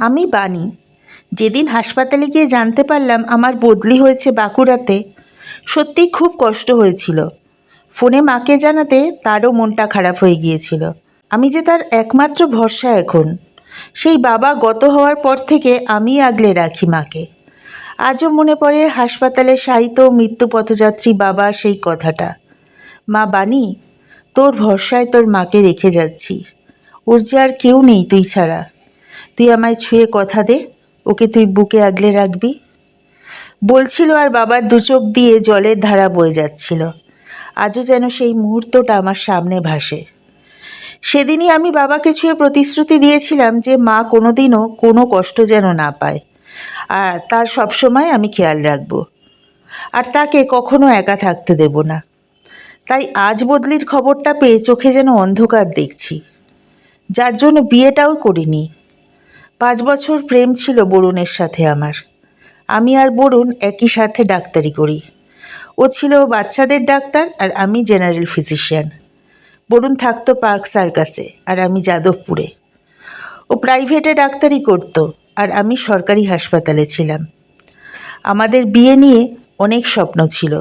আমি বানি যেদিন হাসপাতালে গিয়ে জানতে পারলাম আমার বদলি হয়েছে বাঁকুড়াতে, সত্যিই খুব কষ্ট হয়েছিল। ফোনে মাকে জানাতে তারও মনটা খারাপ হয়ে গিয়েছিল। আমি যে তার একমাত্র ভরসা এখন, সেই বাবা গত হওয়ার পর থেকে আমি আগলে রাখি মাকে। আজও মনে পড়ে হাসপাতালে শায়িত মৃত্যু পথযাত্রী বাবা সেই কথাটা। মা বানি তোর ভরসায় তোর মাকে রেখে যাচ্ছি। ওর যে আর কেউ নেই তুই ছাড়া। তুই আমায় ছুঁয়ে কথা দে, ওকে তুই বুকে আগলে রাখবি। বলছিল আর বাবার দু চোখ দিয়ে জলের ধারা বয়ে যাচ্ছিল। আজও যেন সেই মুহূর্তটা আমার সামনে ভাসে। সেদিনই আমি বাবাকে ছুঁয়ে প্রতিশ্রুতি দিয়েছিলাম যে মা কোনোদিনও কোনো কষ্ট যেন না পায়। আর তার সবসময় আমি খেয়াল রাখব। আর তাকে কখনো একা থাকতে দেব না। তাই আজ বদলির খবরটা পেয়ে চোখে যেন অন্ধকার দেখছি। যার জন্য বিয়েটাও করিনি। পাঁচ বছর প্রেম ছিল বরুণের সাথে আমার। আমি আর বরুণ একই সাথে ডাক্তারি করি। ও ছিল বাচ্চাদের ডাক্তার আর আমি জেনারেল ফিজিশিয়ান। বরুণ থাকতো পার্ক সার্কাসে আর আমি যাদবপুরে। ও প্রাইভেটে ডাক্তারি করতো আর আমি সরকারি হাসপাতালে ছিলাম। আমাদের বিয়ে নিয়ে অনেক স্বপ্ন ছিল,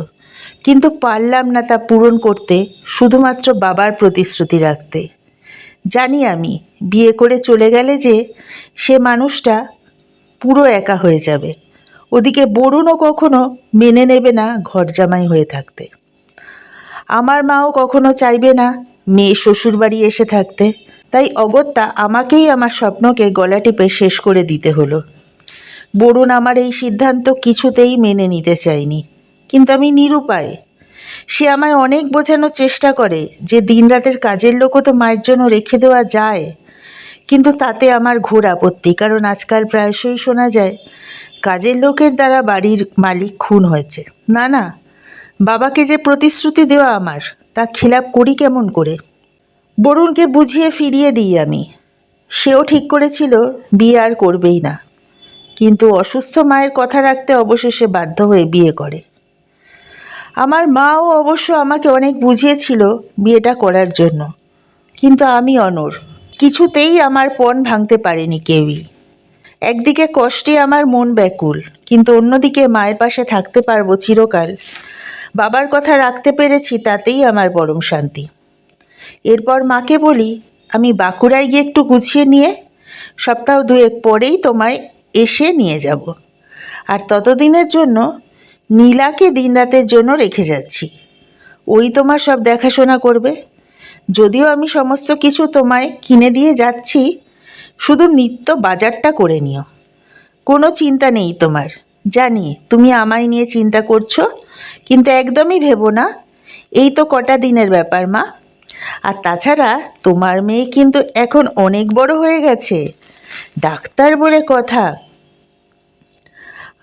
কিন্তু পারলাম না তা পূরণ করতে, শুধুমাত্র বাবার প্রতিশ্রুতি রাখতে। জানি আমি, বিয়ে করে চলে গেলে যে সে মানুষটা পুরো একা হয়ে যাবে। ওদিকে বরুণও কখনো মেনে নেবে না ঘর জামাই হয়ে থাকতে। আমার মাও কখনো চাইবে না মেয়ে শ্বশুরবাড়ি এসে থাকতে। তাই অগত্যা আমাকেই আমার স্বপ্নকে গলা টিপে শেষ করে দিতে হলো। বরুণ আমার এই সিদ্ধান্ত কিছুতেই মেনে নিতে চাইনি কিন্তু আমি নিরুপায় সে আমায় অনেক বোঝানোর চেষ্টা করে যে দিনরাতের কাজের লোকও তো মায়ের জন্য রেখে দেওয়া যায়। কিন্তু তাতে আমার ঘোর আপত্তি, কারণ আজকাল প্রায়শই শোনা যায়, কাজের লোকের দ্বারা বাড়ির মালিক খুন হয়েছে। না না, বাবাকে যে প্রতিশ্রুতি দেওয়া আমার, তা খিলাপ করি কেমন করে? বরুণকে বুঝিয়ে ফিরিয়ে দিই আমি। সেও ঠিক করেছিল, বিয়ে আর করবেই না। কিন্তু অসুস্থ মায়ের কথা রাখতে অবশেষে বাধ্য হয়ে বিয়ে করে। আমার মাও অবশ্য আমাকে অনেক বুঝিয়েছিল বিয়েটা করার জন্য। কিন্তু আমি অনর কিছুতেই আমার পণ ভাঙতে পারেনি কেউই। একদিকে কষ্টে আমার মন ব্যাকুল, কিন্তু অন্যদিকে মায়ের পাশে থাকতে পারব চিরকাল। বাবার কথা রাখতে পেরেছি তাতেই আমার পরম শান্তি। এরপর মাকে বলি, আমি বাঁকুড়ায় গিয়ে একটু গুছিয়ে নিয়ে সপ্তাহ দুয়েক পরেই তোমায় এসে নিয়ে যাব। আর ততদিনের জন্য নীলাকে দিনরাতের জন্য রেখে যাচ্ছি। ওই তোমার সব দেখাশোনা করবে। যদিও আমি সমস্ত কিছু তোমায় কিনে দিয়ে যাচ্ছি, শুধু নিত্য বাজারটা করে নিও। কোনো চিন্তা নেই তোমার। জানি, তুমি আমায় নিয়ে চিন্তা করছ, কিন্তু একদমই ভেবো না। এই তো কটা দিনের ব্যাপার, মা। আর তাছাড়া তোমার মেয়ে কিন্তু এখন অনেক বড় হয়ে গেছে। ডাক্তার বলে কথা।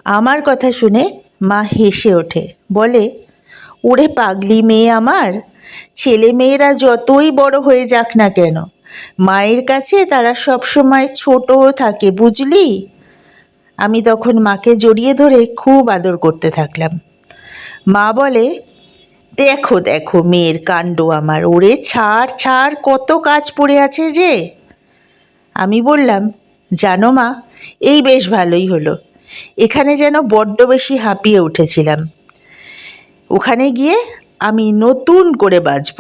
আমার কথা শুনে মা হেসে ওঠে। বলে, ওরে পাগলি মেয়ে আমার, ছেলে মেয়েরা যতই বড় হয়ে যাক না কেন, মায়ের কাছে তারা সব সময় ছোট থাকে, বুঝলি? আমি তখন মাকে জড়িয়ে ধরে খুব আদর করতে থাকলাম। মা বলে, দেখো দেখো মেয়ের কাণ্ড আমার, ওরে ছাড় ছাড়, কত কাজ পড়ে আছে যে। আমি বললাম, জানো মা, এই বেশ ভালোই হলো। এখানে যেন বড্ড বেশি হাঁপিয়ে উঠেছিলাম। ওখানে গিয়ে আমি নতুন করে বাঁচব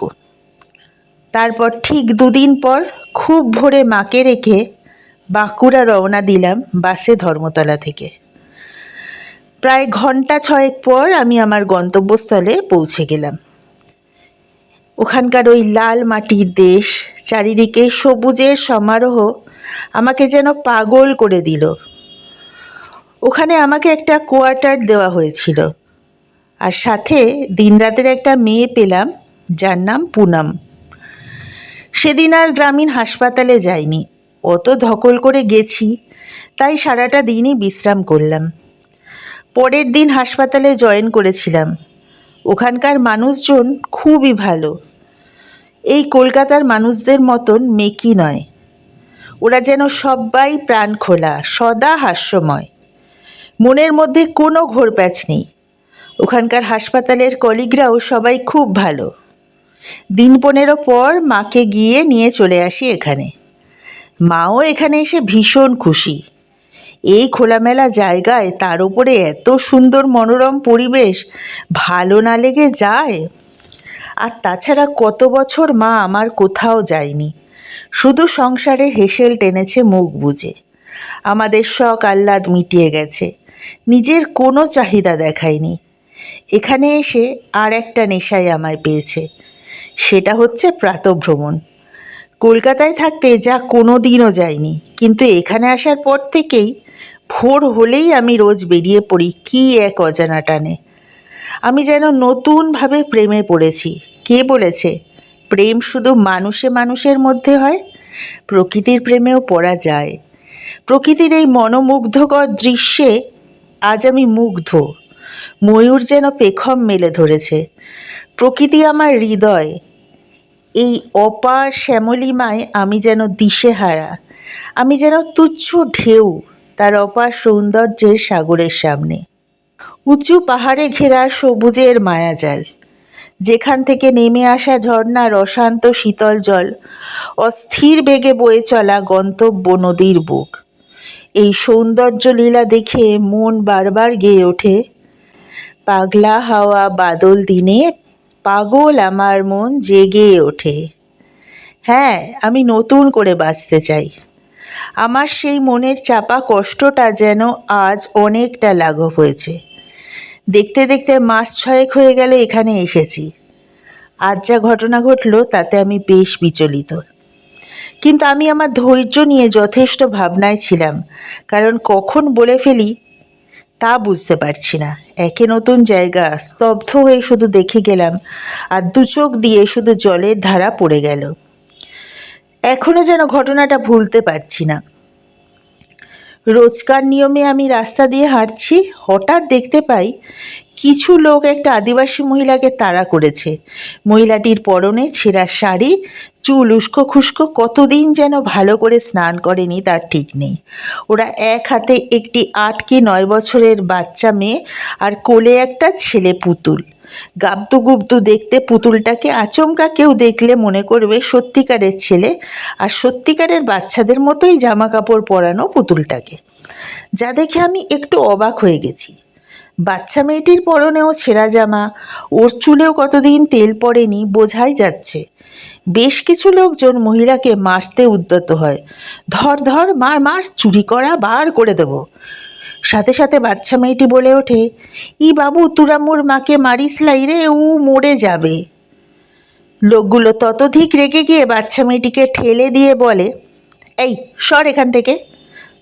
তারপর ঠিক দুদিন পর খুব ভোরে মাকে রেখে বাঁকুড়া রওনা দিলাম বাসে ধর্মতলা থেকে। প্রায় ঘণ্টা ছয়েক পর আমি আমার গন্তব্যস্থলে পৌঁছে গেলাম। ওখানকার ওই লাল মাটির দেশ, চারিদিকে সবুজের সমারোহ আমাকে যেন পাগল করে দিল। ওখানে আমাকে একটা কোয়ার্টার দেওয়া হয়েছিল। আর সাথে দিনরাতের একটা মেয়ে পেলাম, যার নাম পুনাম। সেদিন আর গ্রামীণ হাসপাতালে যাইনি। অত ধকল করে গেছি, তাই সারাটা দিনই বিশ্রাম করলাম। পরের দিন হাসপাতালে জয়েন করেছিলাম। ওখানকার মানুষজন খুবই ভালো। এই কলকাতার মানুষদের মতন মেকি নয়। ওরা যেন সবাই প্রাণ খোলা সদা হাস্যময়। মনের মধ্যে কোনো ঘোরপ্যাচ নেই। ওখানকার হাসপাতালের কলিগরাও সবাই খুব ভালো। দিন পনেরো পর মাকে গিয়ে নিয়ে চলে আসি এখানে। মাও এখানে এসে ভীষণ খুশি। এই খোলামেলা জায়গায় তার উপরে এত সুন্দর মনোরম পরিবেশ, ভালো না লেগে যায়। আর তাছাড়া কত বছর মা আমার কোথাও যায়নি। শুধু সংসারে হেসেল টেনেছে মুখ বুজে। আমাদের শখ আহ্লাদ মিটিয়ে গেছে। নিজের কোনো চাহিদা দেখায়নি। এখানে এসে আর একটা নেশাই আমায় পেয়েছে। সেটা হচ্ছে প্রাতভ্রমণ। কলকাতায় থাকতে যা কোনো দিনও যায়নি কিন্তু এখানে আসার পর থেকেই ভোর হলেই আমি রোজ বেরিয়ে পড়ি কী এক অজানা টানে। আমি যেন নতুনভাবে প্রেমে পড়েছি। কে বলেছে? প্রেম শুধু মানুষে মানুষের মধ্যে হয়, প্রকৃতির প্রেমেও পড়া যায়। প্রকৃতির এই মনোমুগ্ধকর দৃশ্যে আজ আমি মুগ্ধ। ময়ূর যেন পেখম মেলে ধরেছে। প্রকৃতি আমার হৃদয়। এই অপার শ্যামলিমায় আমি যেন দিশেহারা। আমি যেন তুচ্ছ ঢেউ তার অপার সৌন্দর্যের সাগরের সামনে। উঁচু পাহাড়ে ঘেরা সবুজের মায়াজাল। যেখান থেকে নেমে আসা ঝর্ণার অশান্ত শীতল জল, অস্থির বেগে বয়ে চলা গন্তব্য নদীর বুক। এই সৌন্দর্য লীলা দেখে মন বারবার গেয়ে ওঠে। পাগলা হাওয়া বাদল দিনে পাগল আমার মন জেগে ওঠে। হ্যাঁ আমি নতুন করে বাঁচতে চাই। আমার সেই মনের চাপা কষ্টটা যেন আজ অনেকটা লাঘব হয়েছে। দেখতে দেখতে মাস ছয়েক হয়ে গেল এখানে এসেছি। আজ যা ঘটনা ঘটলো তাতে আমি বেশ বিচলিত। কিন্তু আমি আমার ধৈর্য নিয়ে যথেষ্ট ভাবনায় ছিলাম, কারণ কখন বলে ফেলি তা বুঝতে পারছি না। একে নতুন জায়গা, স্তব্ধ হয়ে শুধু দেখে গেলাম, আর দু চোখ দিয়ে শুধু জলের ধারা পড়ে গেল। এখনও যেন ঘটনাটা ভুলতে পারছি না। রোজকার নিয়মে আমি রাস্তা দিয়ে হাঁটছি, হঠাৎ দেখতে পাই কিছু লোক একটা আদিবাসী মহিলাকে তাড়া করেছে। মহিলাটির পরনে ছেঁড়া শাড়ি, চুল উস্কো খুস্কো, কতদিন যেন ভালো করে স্নান করেনি তার ঠিক নেই। ওরা এক হাতে একটি আট কি নয় বছরের বাচ্চা মেয়ে আর কোলে একটা ছেলে পুতুল। গাবদু গুবদু দেখতে পুতুলটাকে আচমকা কেউ দেখলে মনে করবে সত্যিকারের ছেলে আর সত্যিকারের বাচ্চাদের মতোই জামা কাপড় পরানো পুতুলটাকে। যা দেখে আমি একটু অবাক হয়ে গেছি। বাচ্চা মেয়েটির পরনেও ছেঁড়া জামা, ওর চুলেও কতদিন তেল পড়েনি বোঝাই যাচ্ছে। বেশ কিছু লোকজন মহিলাকে মারতে উদ্যত হয়। ধর ধর মার মার, চুরি করা বার করে দেবো। সাথে সাথে বাচ্চা মেয়েটি বলে ওঠে, ই বাবু, তুরা মোর মাকে মারিস লাই রে উ মরে যাবে। লোকগুলো ততধিক রেগে গিয়ে বাচ্চা মেয়েটিকে ঠেলে দিয়ে বলে, এই, সর এখান থেকে।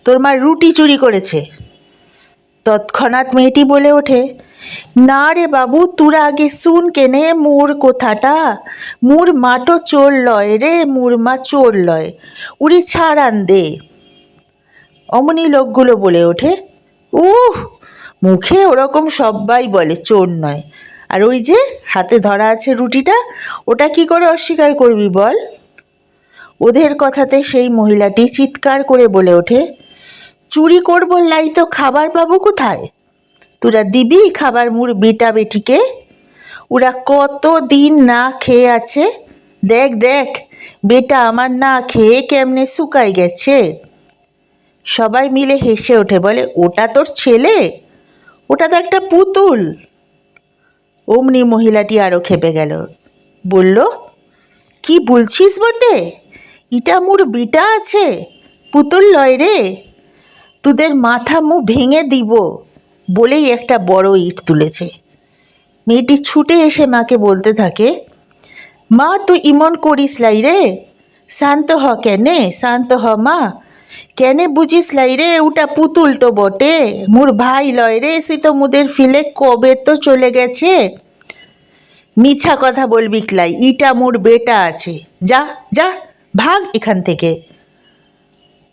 তোর মা রুটি চুরি করেছে। তৎক্ষণাৎ মেয়েটি বলে ওঠে, না রে বাবু, তোরা আগে শুন কেনে মোর কোথাটা। মোর মাটো চোর লয় রে, মোর মা চোর লয়। উড়ি ছাড় আন দে। অমনি লোকগুলো বলে ওঠে, উহ, মুখে ওরকম সবাই বলে, চোর নয়। আর ওই যে হাতে ধরা আছে রুটিটা, ওটা কি করে অস্বীকার করবি বল? ওদের কথাতে সেই মহিলাটি চিৎকার করে বলে ওঠে চুরি করব, লাই তো খাবার পাবো কোথায়? তোরা দিবি খাবার মুর বেটা বেটিকে? ওরা কত দিন না খেয়ে আছে? দেখ দেখ, বেটা আমার না খেয়ে কেমনে শুকাই গেছে? সবাই মিলে হেসে ওঠে, বলে, ওটা তোর ছেলে? ওটা তো একটা পুতুল। অমনি মহিলাটি আরও খেপে গেল, বলল, কি বলছিস বটে? ইটা মোর বিটা আছে? পুতুল লয় রে? তোদের মাথা মুখ ভেঙে দিব বলেই একটা বড় ইট তুলেছে। মেয়েটি ছুটে এসে মাকে বলতে থাকে, মা, তুই ইমন করিস লাই রে? শান্ত হ কেনে, শান্ত হ মা। কেনে বুঝিস লাই রে ওটা পুতুল তো বটে। মোর ভাই লয় রে, সে তো মুদের ফিলে কবে তো চলে গেছে। মিছা কথা বলবি ক্লাই ইটা মোর বেটা আছে। যা যা, ভাগ এখান থেকে।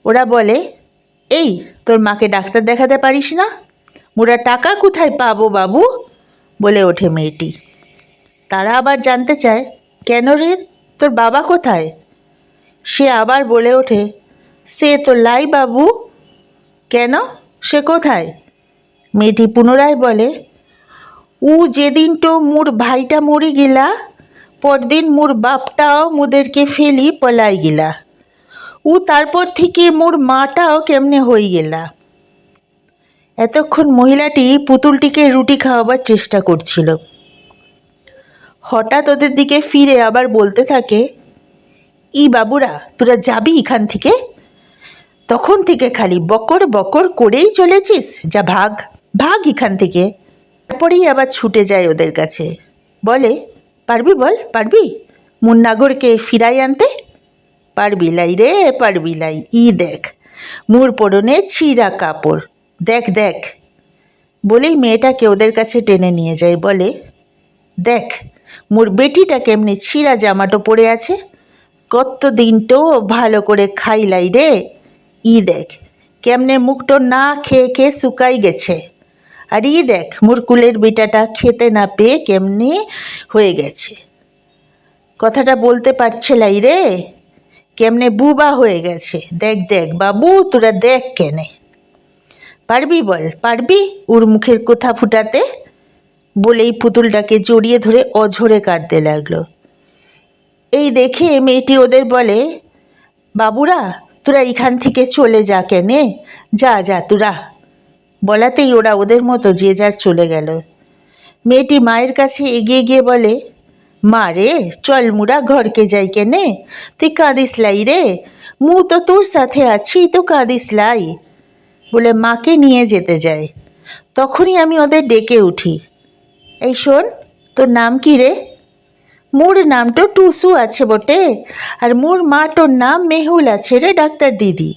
ওরা বলে এই, তোর মাকে ডাক্তার দেখাতে পারিস না? মোরা টাকা কোথায় পাবো বাবু? বলে ওঠে মেয়েটি। তারা আবার জানতে চায়, কেন রে? তোর বাবা কোথায়? সে আবার বলে ওঠে, সে তো লাই বাবু। কেন? সে কোথায়? মেয়েটি পুনরায় বলে, উ যেদিন তো মোর ভাইটা মরি গেলা, পরদিন মোর বাপটাও মোদেরকে ফেলি পলাই গেলা। উ তারপর থেকে মোর মাটাও কেমনে হয়ে গেলা। এতক্ষণ মহিলাটি পুতুলটিকে রুটি খাওয়াবার চেষ্টা করছিল। হঠাৎ ওদের দিকে ফিরে আবার বলতে থাকে, ই বাবুরা, তোরা যাবি এখান থেকে? তখন থেকে খালি বকর বকর করেই চলেছিস? যা ভাগ ভাগ এখান থেকে। তারপরেই আবার ছুটে যায় ওদের কাছে। বলে, পারবি বল, পারবি? মুন্নাগরকে ফিরাই আনতে? পারবি লাই রে, পারবি লাই। ই দেখ, মুর পরনে ছিঁড়া কাপড়। দেখ দেখ। বলেই মেয়েটাকে ওদের কাছে টেনে নিয়ে যায়, বলে, দেখ, মোর বেটিটা কেমনি ছিঁড়া জামাটো পরে আছে? কত দিনটো ভালো করে খাইলাই রে। ই দেখ, কেমনে মুখটো না খেয়ে খেয়ে শুকাই গেছে। আর ই দেখ, মোর কুলের বেটাটা খেতে না পেয়ে কেমনি হয়ে গেছে। কথাটা বলতে পারছে লাই রে? কেমনে বুবা হয়ে গেছে? দেখ দেখ, বাবু, তোরা দেখ কেনে। পারবি বল, পারবি ওর মুখের কথা ফুটাতে? বলেই পুতুলটাকে জড়িয়ে ধরে অঝরে কাঁদতে লাগল। এই দেখে মেয়েটি ওদের বলে, বাবুরা, তোরা এখান থেকে চলে যা কেনে। যা যা, তোরা। বলাতেই ওরা ওদের মতো যে যার চলে গেল। মেয়েটি মায়ের কাছে এগিয়ে গিয়ে বলে মা রে, চল মুরা ঘরকে যাই কেনে। তুই কাঁদিস লাই রে। মু তো তোর সাথে আছি, তো কাঁদিস লাই। বলে মাকে নিয়ে যেতে যায়। তখনই আমি ওদের ডেকে উঠি। এই শোন, তোর নাম কি রে? মোর নাম তো টুসু আছে বটে, আর মোর মা তোর নাম মেহুল আছে রে, ডাক্তার দিদি।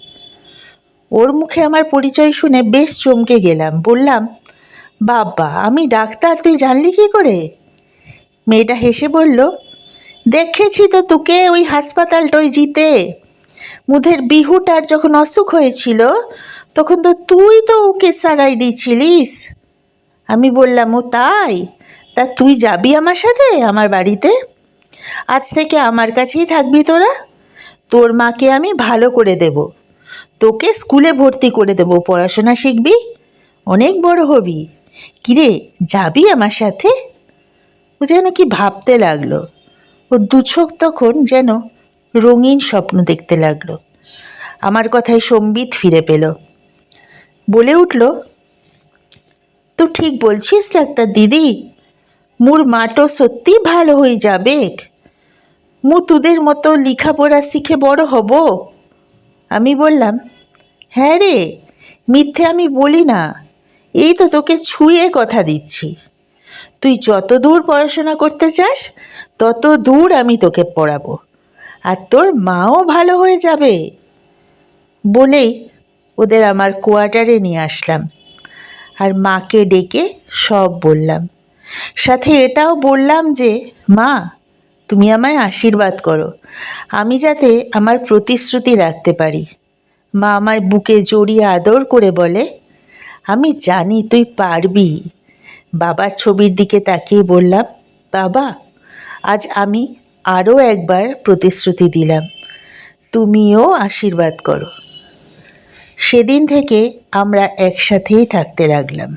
ওর মুখে আমার পরিচয় শুনে বেশ চমকে গেলাম। বললাম, বাবা, আমি ডাক্তার, তুই জানলি কি করে? মেয়েটা হেসে বলল, দেখেছি তো তোকে ওই হাসপাতালটাই জিতে। মুধের বিহুটার যখন অসুখ হয়েছিল, তখন তো তুই তো ওকে সারাই দিয়েছিলিস আমি বললাম, ও তাই? তা তুই যাবি আমার সাথে, আমার বাড়িতে? আজ থেকে আমার কাছেই থাকবি তোরা? তোর মাকে আমি ভালো করে দেব। তোকে স্কুলে ভর্তি করে দেব, পড়াশোনা শিখবি, অনেক বড় হবি। কিরে, যাবি আমার সাথে? যেন কি ভাবতে লাগল। ও দুচোখ তখন যেন রঙিন স্বপ্ন দেখতে লাগল। আমার কথায় সম্বিত ফিরে পেল। বলে উঠল তো ঠিক বলছিস ডাক্তার দিদি, মোর মাটো সত্যি ভালো হয়ে যাবে। মু তোদের মতো লেখাপড়া শিখে বড় হব। আমি বললাম হ্যাঁ রে, মিথ্যে আমি বলি না। এই তো তোকে ছুঁয়ে কথা দিচ্ছি। তুই যত দূর পড়াশোনা করতে চাস, তত দূর আমি তোকে পড়াবো। আর তোর মাও ভালো হয়ে যাবে। বলেই ওদের আমার কোয়ার্টারে নিয়ে আসলাম। আর মাকে ডেকে সব বললাম। সাথে এটাও বললাম যে, মা, তুমি আমায় আশীর্বাদ করো। আমি যাতে আমার প্রতিশ্রুতি রাখতে পারি। মা আমায় বুকে জড়িয়ে আদর করে বলে, আমি জানি তুই পারবি। বাবার ছবির দিকে তাকিয়ে বললাম, বাবা, আজ আমি আরও একবার প্রতিশ্রুতি দিলাম। তুমিও আশীর্বাদ করো। সেদিন থেকে আমরা একসাথেই থাকতে লাগলাম।